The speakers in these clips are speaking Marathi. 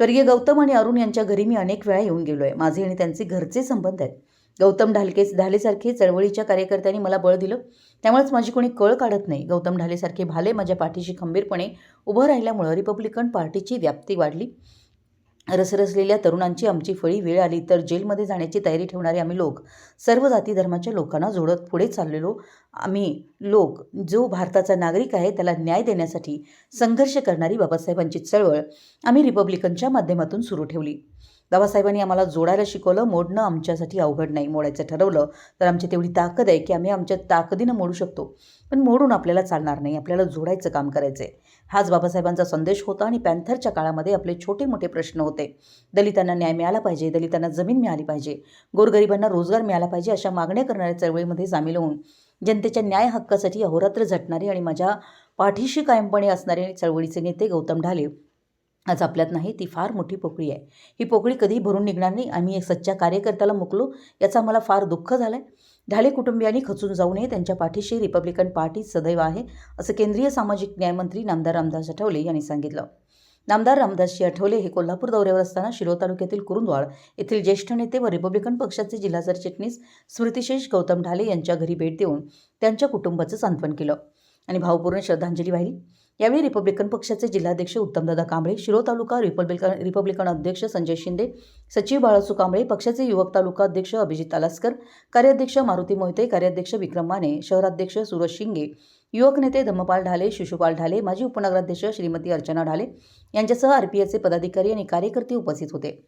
स्वर्गीय गौतम आणि अरुण यांच्या घरी मी अनेक वेळा येऊन गेलो आहे माझे आणि त्यांचे घरचे संबंध आहेत. गौतम ढालके ढालेसारखे चळवळीच्या कार्यकर्त्यांनी मला बळ दिलं. त्यामुळेच माझी कोणी कळ काढत नाही. गौतम ढालेसारखे भाले माझ्या पाठीशी खंबीरपणे उभं राहिल्यामुळं रिपब्लिकन पार्टीची व्याप्ती वाढली. रसरसलेल्या तरुणांची आमची फळी वेळ आली तर जेलमध्ये जाण्याची तयारी ठेवणारे आम्ही लोक सर्व जाती धर्माच्या लोकांना जोडत पुढे चाललेलो. आम्ही लोक जो भारताचा नागरिक आहे त्याला न्याय देण्यासाठी संघर्ष करणारी बाबासाहेबांची चळवळ आम्ही रिपब्लिकनच्या माध्यमातून सुरू ठेवली. बाबासाहेबांनी आम्हाला जोडायला शिकवलं मोडणं आमच्यासाठी अवघड नाही मोडायचं ठरवलं. तर आमची तेवढी ताकद आहे की आम्ही आमच्या ताकदीनं मोडू शकतो. पण मोडून आपल्याला चालणार नाही आपल्याला जोडायचं काम करायचं आहे हाच बाबासाहेबांचा संदेश होता आणि पॅन्थरच्या काळामध्ये आपले छोटे मोठे प्रश्न होते. दलितांना न्याय मिळाला पाहिजे दलितांना जमीन मिळाली पाहिजे गोरगरिबांना रोजगार मिळाला पाहिजे अशा मागण्या करणाऱ्या चळवळीमध्ये सामील होऊन जनतेच्या न्याय हक्कासाठी अहोरात्र झटणारे आणि माझ्या पाठीशी कायमपणे असणारे चळवळीचे नेते गौतम ढाले आज आपल्यात नाही ती फार मोठी पोकळी आहे. ही पोकळी कधीही भरून निघणार नाही. आम्ही एक सच्च्या कार्यकर्त्याला मुकलो. याचा मला फार दुःख झालं आहे ढाले कुटुंबियांनी खचून जाऊ नये. त्यांच्या पाठीशी रिपब्लिकन पार्टी सदैव आहे असं केंद्रीय सामाजिक न्यायमंत्री नामदार रामदास आठवले यांनी सांगितलं. नामदार रामदासजी आठवले हे कोल्हापूर दौऱ्यावर असताना शिरोळ तालुक्यातील कुरुंदवाड येथील ज्येष्ठ नेते व रिपब्लिकन पक्षाचे जिल्हा सरचिटणीस स्मृतिशेष गौतम ढाले यांच्या घरी भेट देऊन त्यांच्या कुटुंबाचं सांत्वन केलं आणि भावपूर्ण श्रद्धांजली वाहिली. यावेळी रिपब्लिकन पक्षाचे जिल्हाध्यक्ष उत्तमदादा कांबळे शिरो तालुका रिपब्लिकन रिपब्लिकन अध्यक्ष संजय शिंदे सचिव बाळासू कांबळे पक्षाचे युवक तालुका अध्यक्ष अभिजित तालासकर कार्याध्यक्ष मारुती मोहिते कार्याध्यक्ष विक्रम माने शहराध्यक्ष सूरज शिंगे युवक नेते धम्मपाल ढाले शिशुपाल ढाले माजी उपनगराध्यक्ष श्रीमती अर्चना ढाले यांच्यासह आरपीएचे पदाधिकारी आणि कार्यकर्ते उपस्थित होते.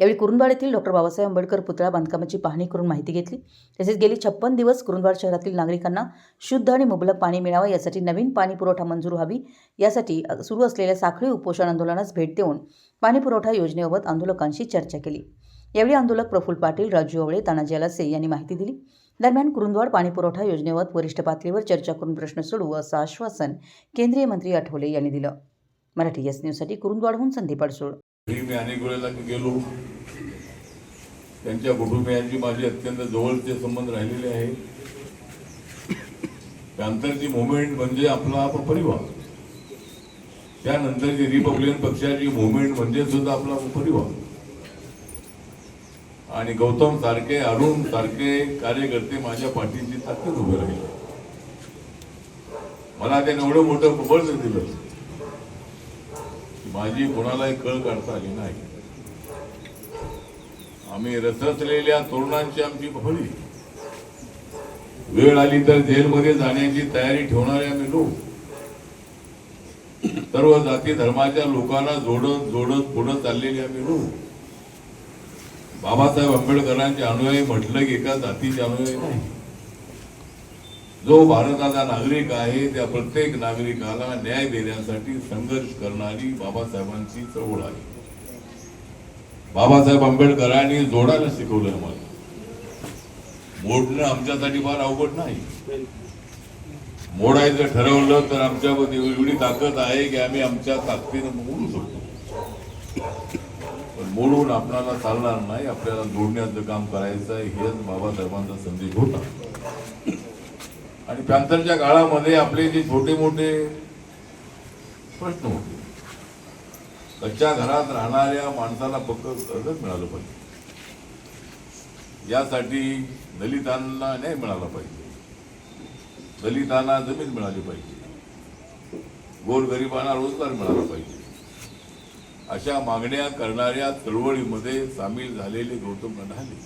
यावेळी कुरुंदवाड येथील डॉक्टर बाबासाहेब आंबेडकर पुतळा बांधकामाची पाहणी करून माहिती घेतली. तसेच गेली छप्पन दिवस कुरुंदवाड शहरातील नागरिकांना शुद्ध आणि मुबलक पाणी मिळावं यासाठी नवीन पाणी पुरवठा मंजूर व्हावी यासाठी सुरू असलेल्या साखळी उपोषण आंदोलनास भेट देऊन पाणी पुरवठा योजनेबाबत आंदोलकांशी चर्चा केली. यावेळी आंदोलक प्रफुल्ल पाटील राजू आवळे तानाजी अलासे यांनी माहिती दिली. दरम्यान कुरुंदवाड पाणी पुरवठा वरिष्ठ पातळीवर चर्चा करून प्रश्न सोडवू असं आश्वासन केंद्रीय मंत्री आठवले यांनी दिलं. मराठी एस न्यूजसाठी कुरुंदवाडहून संदीप अडसूळ मी अनेक वेळेला गेलो. त्यांच्या कुटुंबियांची माझे अत्यंत जवळचे संबंध राहिलेले आहे त्यानंतरची मुवमेंट म्हणजे आपला आपला परिवार. त्यानंतरची रिपब्लिकन पक्षाची मुवमेंट म्हणजे सुद्धा आपला परिवार. आणि गौतम सारखे अरुण सारखे कार्यकर्ते माझ्या पाठीची ताकद उभे राहिले. मला त्याने एवढं मोठं बळ दिलं. माझी कोणालाही कळ काढता आली नाही. आम्ही रसरसलेल्या तरुणांची आमची फळी वेळ आली तर जेलमध्ये जाण्याची तयारी ठेवणारे आम्ही लोक. सर्व जाती धर्माच्या लोकांना जोडत जोडत पुढे चाललेले आम्ही लोक. बाबासाहेब आंबेडकरांचे अनुयायी म्हटलं की एका जातीचे अनुयायी नाही. जो भारताचा नागरिक आहे त्या प्रत्येक नागरिकाला न्याय देण्यासाठी संघर्ष करणारी बाबासाहेबांची चळवळ आहे. बाबासाहेब आंबेडकरांनी जोडायला शिकवलं आम्हाला मोडणं आमच्यासाठी फार अवघड नाही. मोडायचं ठरवलं तर आमच्यामध्ये एवढी ताकद आहे की आम्ही आमच्या ताकदीनं मोडू शकतो. पण मोडून आपणाला चालणार नाही आपल्याला जोडण्याचं काम करायचं आहे हेच बाबासाहेबांचा संदेश होता. आणि त्यानंतरच्या काळामध्ये आपले जे छोटे मोठे प्रश्न होते कच्च्या घरात राहणाऱ्या माणसाला फक्त कर्ज मिळालं पाहिजे. यासाठी दलितांना न्याय मिळाला पाहिजे. दलितांना जमीन मिळाली पाहिजे. गोरगरिबांना रोजगार मिळाला पाहिजे. अशा मागण्या करणाऱ्या चळवळीमध्ये सामील झालेले गौतम ढाले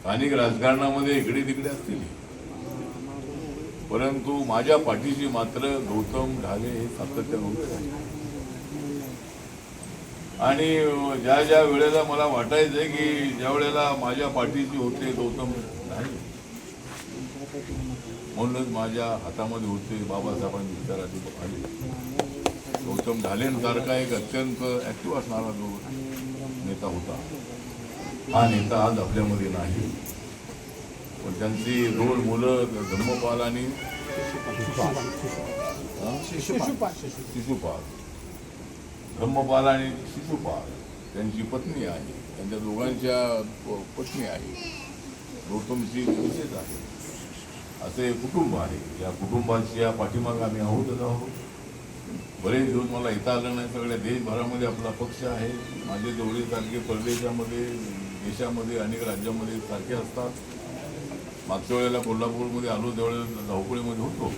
स्थानिक राजकारणामध्ये इकडे तिकडे असतील. परंतु माझ्या पाठीशी मात्र गौतम ढाले हे सातत्यानं उभे आणि ज्या ज्या वेळेला मला वाटायचंय की ज्या वेळेला माझ्या पाठीशी होते गौतम ढाले म्हणूनच माझ्या हातामध्ये होते बाबासाहेबांनी विचाराचे आले गौतम ढालेंसारखा एक अत्यंत ऍक्टिव्ह असणारा जो नेता होता. हा नेता आज आपल्यामध्ये नाही. पण त्यांची दोन मुलं धम्मपाल आणि? शिशुपाल. ब्रह्मपाल आणि शिशुपाल. त्यांची पत्नी आहे. त्यांच्या दोघांच्या प- पत्नी आहे. गौतमची विशेष आहे. असे कुटुंब आहे. या कुटुंबाच्या पाठीमाग आम्ही आहोतच आहोत. बरेच दिवस मला येता आलं नाही. सगळ्या देशभरामध्ये आपला पक्ष आहे. माझे जेवढे सारखे परदेशामध्ये देशामध्ये अनेक राज्यामध्ये सारखे असतात. मागच्या वेळेला कोल्हापूरमध्ये आलो त्यावेळेला धावपळीमध्ये होतो.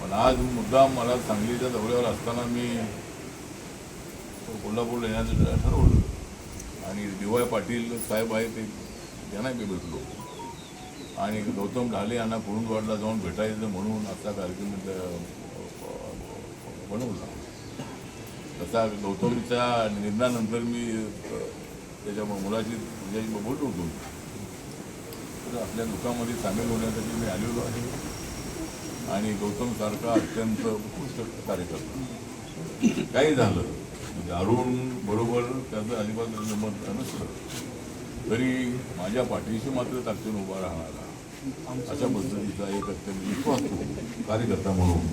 पण आज मुद्दा मला सांगलीच्या दौऱ्यावर असताना मी कोल्हापूरला येण्याचं ठरवलं. आणि डी वाय पाटील साहेब आहे ते त्यांना मी भेटलो. आणि गौतम ढाले यांना कुरुंदवाडला जाऊन भेटायचं म्हणून असा कार्यक्रम बनवला. तसा गौतमच्या निर्णयानंतर मी त्याच्या मुलाची तुझ्याशी बोललो होतो. तर आपल्या दुःखामध्ये सामील होण्यासाठी मी आलेलो आहे. आणि गौतमसारखा अत्यंत उत्कृष्ट कार्यकर्ता. काही झालं म्हणजे अरुण बरोबर त्याचं अजिबात मत नसलं तरी माझ्या पाठीशी मात्र ताकदीने उभा राहणारा अशा पद्धतीचा एक अत्यंत विश्वास कार्यकर्ता म्हणून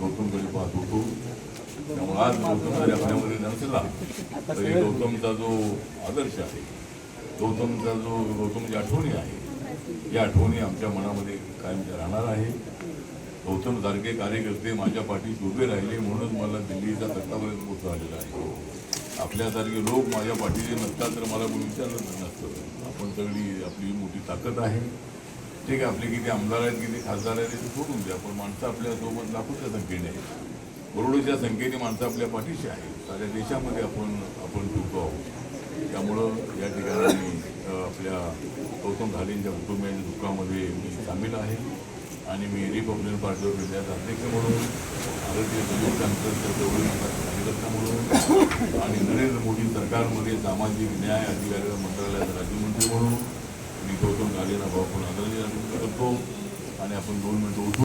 गौतमकडे पाहत होतो. त्यामुळे आज गौतम जरी आपल्यामध्ये नसला तरी गौतमचा जो आदर्श आहे गौतमचा जो गौतमची आठवणी आहे या आठवणी आमच्या मनामध्ये कायमच्या राहणार आहे. गौतम सारखे कार्यकर्ते माझ्या पाठीशी उभे राहिले म्हणून मला दिल्लीचा तक्तापर्यंत पोहोचता आलेला आहे. आपल्यासारखे लोक माझ्या पाठीशी नसतात तर मला कोणी विचारलं नसतं. आपण सगळी आपली मोठी ताकद आहे. ठीक आहे आपले किती आमदार आहेत किती खासदार आहेत ते सोडून द्या पण माणसं आपल्यासोबत लाखोच्या संख्येने आहेत. करोडोच्या संख्येने माणसं आपल्या पाठीशी आहेत. साऱ्या देशामध्ये आपण आपण फिरतो आहोत. त्यामुळं या ठिकाणी आपल्या गौतम झालेंच्या कुटुंबियांच्या दुःखामध्ये मी सामील आहे. आणि मी रिपब्लिकन पार्टीवर विद्यार्थी अध्यक्ष म्हणून भारतीय दलित कार्यकर्ता म्हणून आणि नरेंद्र मोदी सरकारमध्ये सामाजिक न्याय अधिकारी मंत्रालयात राज्यमंत्री म्हणून मी गौतम गाडीला भाऊ आदरणीय करतो. आणि आपण दोन मिनिटं उठू